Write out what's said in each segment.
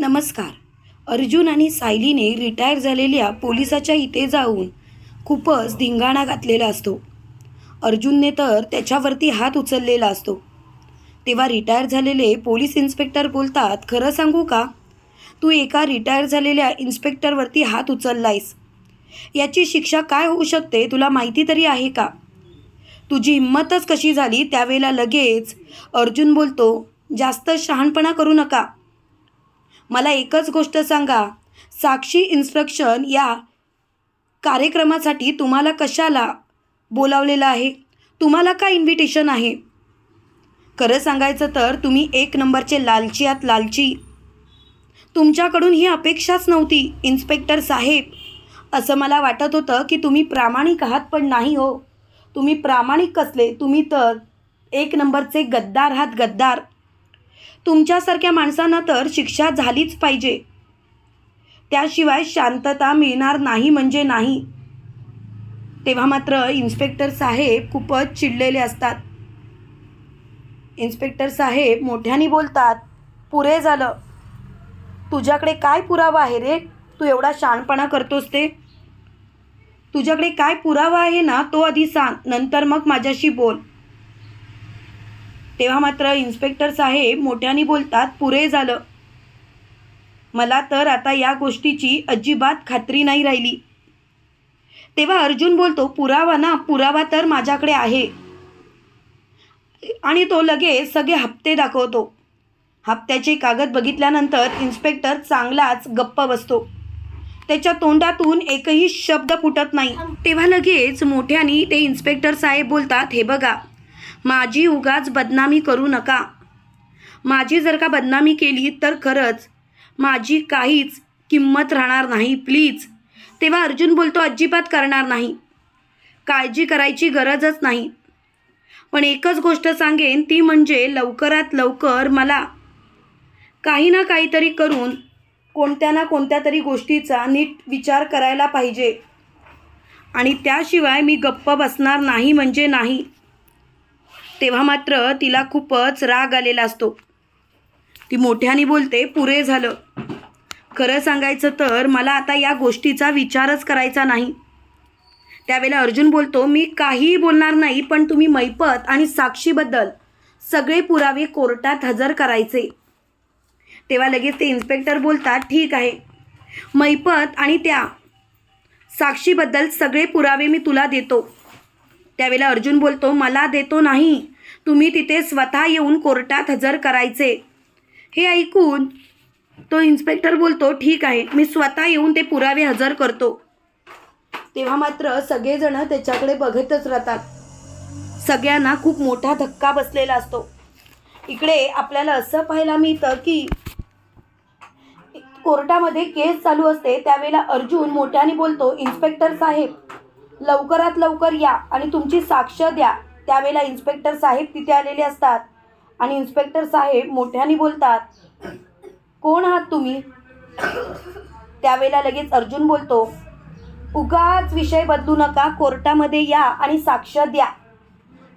नमस्कार. अर्जुन आणि सायलीने रिटायर झालेल्या पोलिसाच्या इथे जाऊन खूपच धिंगाणा घातलेला असतो. अर्जुनने तर त्याच्यावरती हात उचललेला असतो. तेव्हा रिटायर झालेले पोलीस इन्स्पेक्टर बोलतात खरं सांगू का? तू एका रिटायर झालेल्या इन्स्पेक्टरवरती हात उचललायस. याची शिक्षा काय होऊ शकते? तुला माहिती तरी आहे का? तुझी हिंमतच कशी झाली त्यावेळेला लगेच? अर्जुन बोलतो जास्त शहाणपणा करू नका. मला एकच गोष्ट सांगा. साक्षी इन्स्ट्रक्शन या कार्यक्रमासाठी तुम्हाला कशाला बोलावलेलं आहे? तुम्हाला का इन्व्हिटेशन आहे? खरं सांगायचं तर तुम्ही एक नंबरचे लालची आत लालची. तुमच्याकडून ही अपेक्षाच नव्हती इन्स्पेक्टर साहेब. असं मला वाटत होतं की तुम्ही प्रामाणिक आहात पण नाही हो. तुम्ही प्रामाणिक कसले? तुम्ही तर एक नंबरचे गद्दार आहात गद्दार. तुमच्यासारख्या माणसांना तर शिक्षा झालीच पाहिजे. त्याशिवाय शांतता मिळणार नाही म्हणजे नाही. तेव्हा मात्र इन्स्पेक्टर साहेब खूपच चिडलेले असतात. इन्स्पेक्टर साहेब मोठ्याने बोलतात पुरे झालं. तुझ्याकडे काय पुरावा आहे रे? तू एवढा शाणपणा करतोस ते. तुझ्याकडे काय पुरावा आहे ना तो आधी सांग. नंतर मग माझ्याशी बोल. तेव्हा मात्र इन्स्पेक्टर साहेब मोठ्याने बोलतात पुरे झालं. मला तर आता या गोष्टीची अजिबात खात्री नाही राहिली. तेव्हा अर्जुन बोलतो पुरावा ना पुरावा तर माझ्याकडे आहे. आणि तो लगेच सगळे हप्ते दाखवतो. हप्त्याचे कागद बघितल्यानंतर इन्स्पेक्टर चांगलाच गप्प बसतो. त्याच्या तोंडातून एकही शब्द फुटत नाही. तेव्हा लगेच मोठ्यानी ते इन्स्पेक्टर साहेब बोलतात हे बघा माझी उगाच बदनामी करू नका. माझी जर का बदनामी केली तर खरंच माझी काहीच किंमत राहणार नाही प्लीज तेव्हा अर्जुन बोलतो अजिबात करणार नाही. काळजी करायची गरजच नाही. पण एकच गोष्ट सांगेन ती म्हणजे लवकरात लवकर मला काही ना काहीतरी करून कोणत्या ना कोणत्या तरी गोष्टीचा नीट विचार करायला पाहिजे. आणि त्याशिवाय मी गप्प बसणार नाही म्हणजे नाही. तेव्हा मात्र तिला खूपच राग आलेला असतो. ती मोठ्याने बोलते पुरे झालं. खरं सांगायचं तर मला आता या गोष्टीचा विचारच करायचा नाही. त्यावेळेला अर्जुन बोलतो मी काहीही बोलणार नाही पण तुम्ही मैपत आणि साक्षीबद्दल सगळे पुरावे कोर्टात हजर करायचे. तेव्हा लगेच ते इन्स्पेक्टर बोलतात ठीक आहे. मैपत आणि त्या साक्षीबद्दल सगळे पुरावे मी तुला देतो. त्यावेळेला अर्जुन बोलतो मला देतो नाही. तुम्ही तिथे स्वतः येऊन कोर्टात हजर करायचे. हे ऐकून तो इन्स्पेक्टर बोलतो ठीक आहे मी स्वतः येऊन ते पुरावे हजर करतो. तेव्हा मात्र सगळेजण त्याच्याकडे बघतच राहतात. सगळ्यांना खूप मोठा धक्का बसलेला असतो. इकडे आपल्याला असं पाहायला मिळतं की कोर्टामध्ये केस चालू असते त्यावेळेला अर्जुन मोठ्याने बोलतो इन्स्पेक्टर साहेब लवकरात लवकर या आणि तुमची साक्ष द्या. त्यावेळेला इन्स्पेक्टर साहेब तिथे आलेले असतात. आणि इन्स्पेक्टर साहेब मोठ्याने बोलतात कोण आहात तुम्ही? त्यावेळेला लगेच अर्जुन बोलतो उगाच विषय बदलू नका कोर्टामध्ये या आणि साक्ष द्या.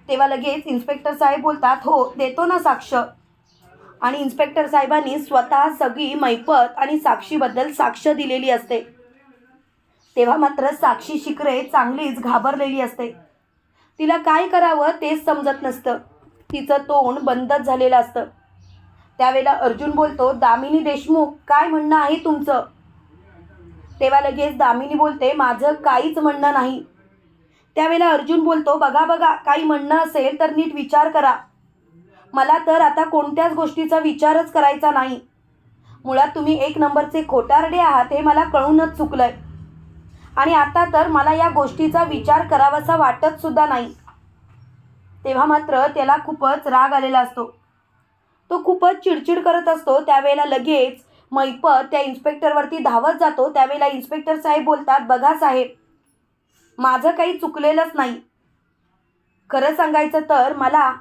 तेव्हा लगेच इन्स्पेक्टर साहेब बोलतात हो देतो ना साक्ष. आणि इन्स्पेक्टर साहेबांनी स्वतः सगळी मैपत आणि साक्षीबद्दल साक्ष दिलेली असते. तेव्हा मात्र साक्षी शिकरे चांगलीच घाबरलेली असते. तिला काय करावं तेच समजत नसतं. तिचं तोंड बंदच झालेलं असतं. त्यावेळेला अर्जुन बोलतो दामिनी देशमुख काय म्हणणं आहे तुमचं? तेव्हा लगेच दामिनी बोलते माझं काहीच म्हणणं नाही. त्यावेळेला अर्जुन बोलतो बघा बघा काही म्हणणं असेल तर नीट विचार करा. मला तर आता कोणत्याच गोष्टीचा विचारच करायचा नाही. मुळात तुम्ही एक नंबरचे खोटारडे आहात हे मला कळूनच चुकलं आहे आणि आता तर मला या गोष्टीचा विचार करावासा वाटत सुद्धा नाही. तेव्हा मात्र त्याला खूपच राग आलेला असतो. तो खूपच चिडचिड करत असतो. त्यावेळेला लगेच मैपत त्या इन्स्पेक्टरवरती धावत जातो. त्यावेळेला इन्स्पेक्टर साहेब बोलतात बघा साहेब माझं काही चुकलेलंच नाही. खरं सांगायचं तर मला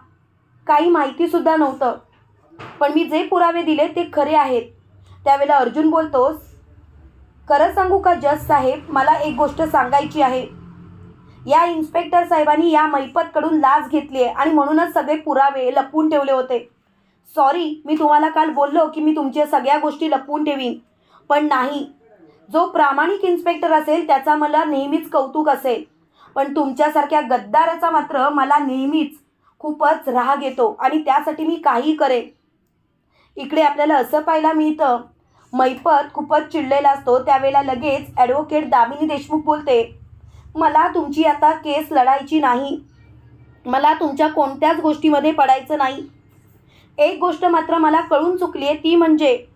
काही माहितीसुद्धा नव्हतं. पण मी जे पुरावे दिले ते खरे आहेत. त्यावेळेला अर्जुन बोलतोस खरं सांगू का जज साहेब मला एक गोष्ट सांगायची आहे. या इन्स्पेक्टर साहेबांनी या मैपतकडून लाच घेतली आहे आणि म्हणूनच सगळे पुरावे लपवून ठेवले होते. सॉरी मी तुम्हाला काल बोललो की मी तुमच्या सगळ्या गोष्टी लपवून ठेवीन. पण नाही. जो प्रामाणिक इन्स्पेक्टर असेल त्याचा मला नेहमीच कौतुक असेल. पण तुमच्यासारख्या गद्दाराचा मात्र मला नेहमीच खूपच राग येतो आणि त्यासाठी मी काही करेन. इकडे आपल्याला असं पाहायला मिळतं मैपत खूपच चिडलेला असतो त्यावेळेला लगेच ॲडव्होकेट दामिनी देशमुख बोलते मला तुमची आता केस लढायची नाही. मला तुमच्या कोणत्याच गोष्टीमध्ये पडायचं नाही. एक गोष्ट मात्र मला कळून चुकली आहे ती म्हणजे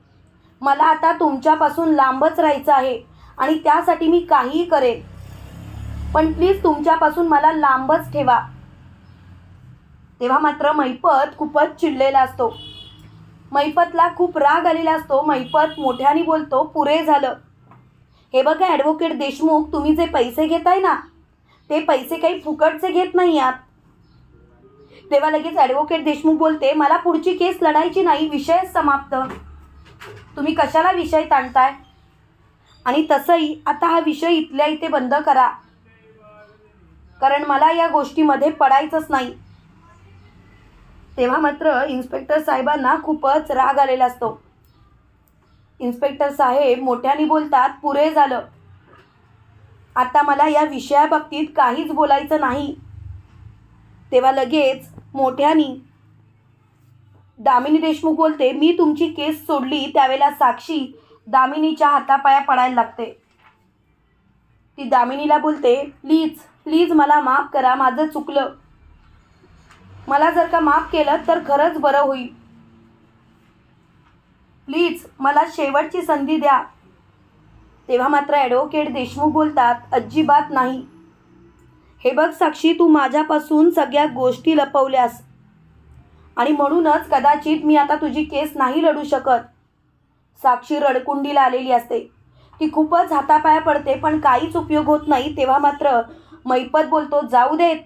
मला आता तुमच्यापासून लांबच राहायचं आहे आणि त्यासाठी मी काहीही करेन. पण प्लीज तुमच्यापासून मला लांबच ठेवा. तेव्हा मात्र मैपत खूपच चिडलेला असतो. मैपतला खूप राग आलेला असतो. मैपत मोठ्याने बोलतो पुरे झालं. हे बघा ॲडव्होकेट देशमुख तुम्ही जे पैसे घेताय ना ते पैसे काही फुकटचे घेत नाही आहात. तेव्हा लगेच ॲडव्होकेट देशमुख बोलते मला पुढची केस लढायची नाही विषय समाप्त. तुम्ही कशाला विषय ताणताय? आणि तसंही आता हा विषय इथल्या इथे बंद करा. कारण मला या गोष्टीमध्ये पडायचंच नाही. तेव्हा मात्र इन्स्पेक्टर साहेबांना खूपच राग आलेला असतो. इन्स्पेक्टर साहेब मोठ्याने बोलतात पुरे झालं. आता मला या विषयाबाबतीत काहीच बोलायचं नाही. तेव्हा लगेच मोठ्यानी दामिनी देशमुख बोलते मी तुमची केस सोडली त्यावेळेला साक्षी दामिनीच्या हातापाया पडायला लागते. ती दामिनीला बोलते प्लीज प्लीज मला माफ करा माझं चुकलं. मला जर का माफ केलं तर खरंच बरं होईल. प्लीज मला शेवटची संधी द्या. तेव्हा मात्र ॲडव्होकेट देशमुख बोलतात अजिबात नाही. हे बघ साक्षी तू माझ्यापासून सगळ्या गोष्टी लपवल्यास. आणि म्हणूनच कदाचित मी आता तुझी केस नाही लढू शकत. साक्षी रडकुंडीला आलेली असते. ती खूपच हातापाया पडते पण काहीच उपयोग होत नाही. तेव्हा मात्र मैपत बोलतो जाऊ देत.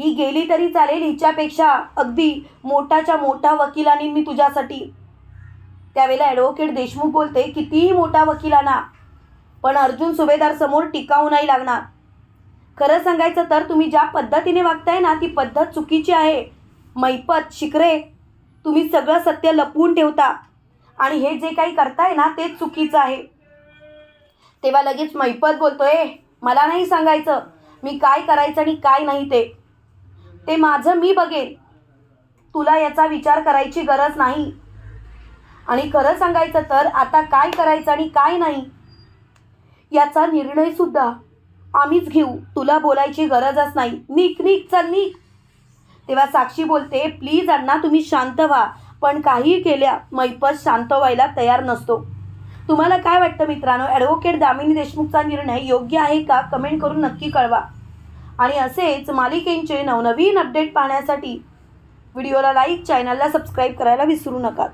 ही गेली तरी चालेल हिच्यापेक्षा अगदी मोठाच्या मोठा वकिलांनी मी तुझ्यासाठी. त्यावेळेला ॲडव्होकेट देशमुख बोलते कितीही मोठा वकिलांना पण अर्जुन सुभेदार समोर टिकाऊ नाही लागणार. खरं सांगायचं तर तुम्ही ज्या पद्धतीने वागताय ना ती पद्धत चुकीची आहे. मैपत शिकरे तुम्ही सगळं सत्य लपवून ठेवता. आणि हे जे काही करताय ना तेच चुकीचं आहे. तेव्हा लगेच मैपत बोलतोय मला नाही सांगायचं. मी काय करायचं आणि काय नाही ते. ते माझं मी बघेन. तुला याचा विचार करायची गरज नाही. आणि खरं सांगायचं तर आता काय करायचं आणि काय नाही याचा निर्णयसुद्धा आम्हीच घेऊ. तुला बोलायची गरजच नाही. निक निक चल निक तेव्हा साक्षी बोलते प्लीज अण्णा तुम्ही शांत व्हा. पण काही केल्या मैपत शांत व्हायला तयार नसतो. तुम्हाला काय वाटतं मित्रांनो? ॲडव्होकेट दामिनी देशमुखचा निर्णय योग्य आहे का? कमेंट करून नक्की कळवा. आणि असेच मालिकेंचे नवनवीन अपडेट पाहण्यासाठी व्हिडिओला लाईक चॅनलला सबस्क्राईब करायला विसरू नका.